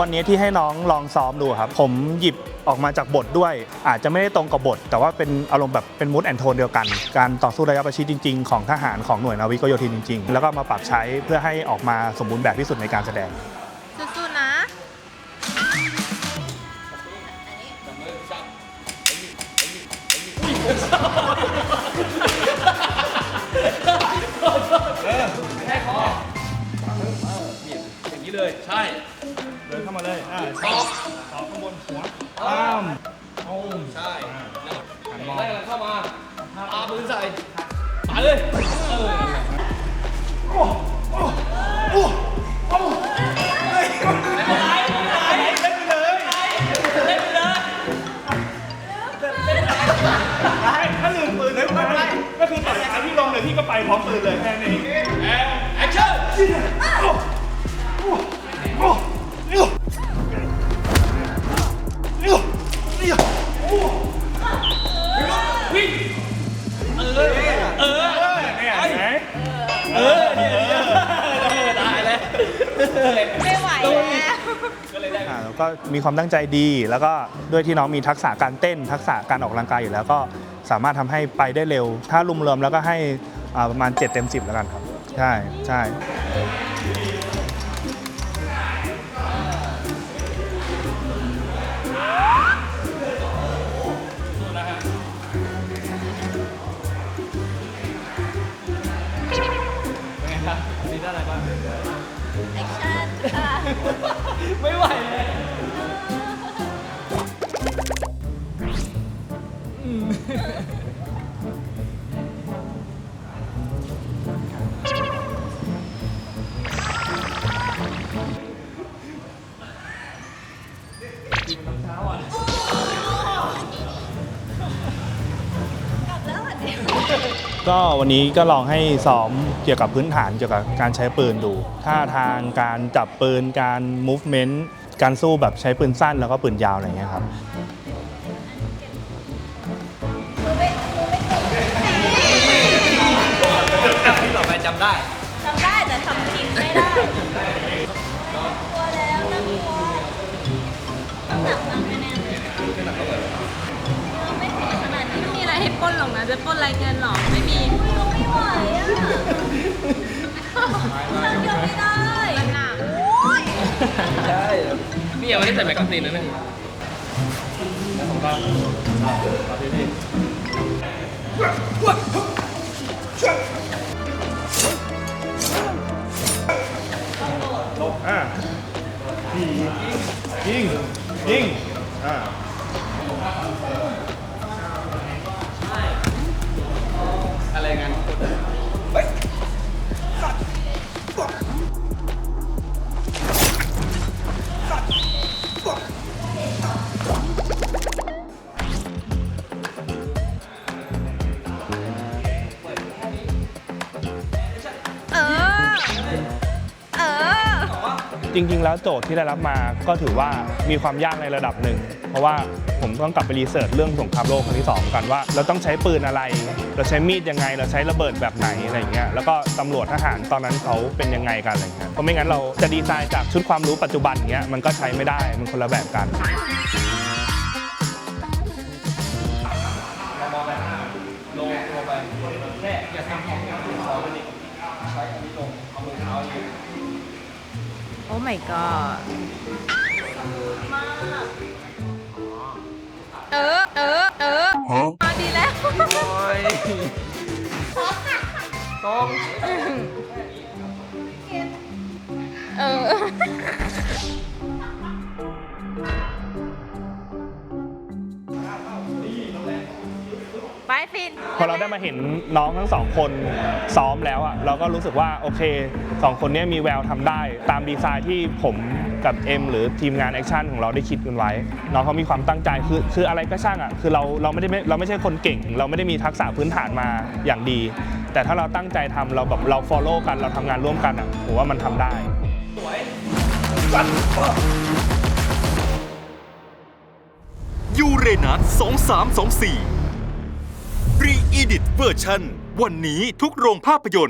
วันนี้ที่ให้น้องลองซ้อมดูครับ ผมหยิบออกมาจากบทด้วย อาจจะไม่ได้ตรงกับบท แต่ว่าเป็นอารมณ์แบบเป็นมูดแอนโทนเดียวกัน การต่อสู้ระยะประชิดจริง ๆ ของทหารของหน่วยนาวิกโยธินจริง ๆ แล้วก็มาปรับใช้เพื่อให้ออกมาสมบูรณ์แบบที่สุดในการแสดงสู้ๆนะอย่าง นี้เลย ใช่เดินเข้ามาเลยอ่าตอกสองข้างบนหัวอ้ามโอ้มใช่แล้วหันมองแรกเข้ามาอาปืนใส่ไปเลยเออถ้าลืมปืนเลยไม่เป็นไรก็คือตอนนี้พี่ลงเลยพี่ก็ไปพร้อมปืนเลยแค่นี้แอคชั่นวิ่งเออเออเนี่ยเห็นไหมเออเนี่ยเนี่ยตายแล้ว ไม่ไหวแล้ว อ่าแล้วก็มีความตั้งใจดี แล้วก็ด้วยที่น้องมีทักษะการเต้น ทักษะการออกกำลังกายอยู่แล้วก็สามารถทำให้ไปได้เร็ว ถ้ารวมรวมๆแล้วก็ให้อ่าประมาณ 7 เต็ม 10 แล้วกันครับ ใช่ใช่ ไม่ไหวเลย ก็วันนี้ก็ลองให้ซ้อมเกี่ยวกับพื้นฐานเกี่ยวกับการใช้ปืนดูท่าทางการจับปืนการ movement การสู้แบบใช้ปืนสั้นแล้วก็ปืนยาวอะไรเงี้ยครับที่ต่อไปจำได้ทำได้แต่ทำจริงไม่ได้ ปล้นหรอกนะจะปล้นอะไรเงินหรอไม่มีไม่ไหวอะนั่งเดียวไม่ได้มันหนักโอ้ยใช่นี่ยังไม่ได้ใส่แมกกาซีนเลยนะอ่ายิงยิงยิงอ่า จริง ๆ แล้วโจทย์ที่ได้รับมาก็ถือว่ามีความยากในระดับหนึ่ง เพราะว่าผมต้องกลับไปรีเสิร์ชเรื่องสงครามโลกครั้งที่สองกันว่า เราต้องใช้ปืนอะไร เราใช้มีดยังไง เราใช้ระเบิดแบบไหนอะไรอย่างเงี้ยแล้วก็ตำรวจทหารตอนนั้นเขาเป็นยังไงกันอะไรเงี้ยเพราะไม่งั้นเราจะดีไซน์จากชุดความรู้ปัจจุบันเงี้ยมันก็ใช้ไม่ได้มันคนละแบบกันอย่าทำของอย่างอื่นซ้อไปดิใช้อันนี้ลงเอามือเท้าอย่างนี้ โอ้ my god เออ เออ เออมาดีแล้ว โอ้ยต้องเออ พอเราได้มาเห็นน้องทั้งสองคนซ้อมแล้วอะเราก็รู้สึกว่าโอเคสองคนเนี้มีแววทำได้ ตามดีไซน์ที่ผมกับเอ็มหรือทีมงานแอคชั่นของเราได้คิดกันไว้ น้องเขามีความตั้งใจคือคืออะไรก็ช่างอะคือเราเราไม่ได้ไม่เราไม่ใช่คนเก่ง เราไม่ได้มีทักษะพื้นฐานมาอย่างดี แต่ถ้าเราตั้งใจทำเราแบบเรา follow กันเราทำงานร่วมกันอะผมว่ามันทำได้ยูเรนัส2324 รีอีดิทเวอร์ชันวันนี้ทุกโรงภาพยนตร์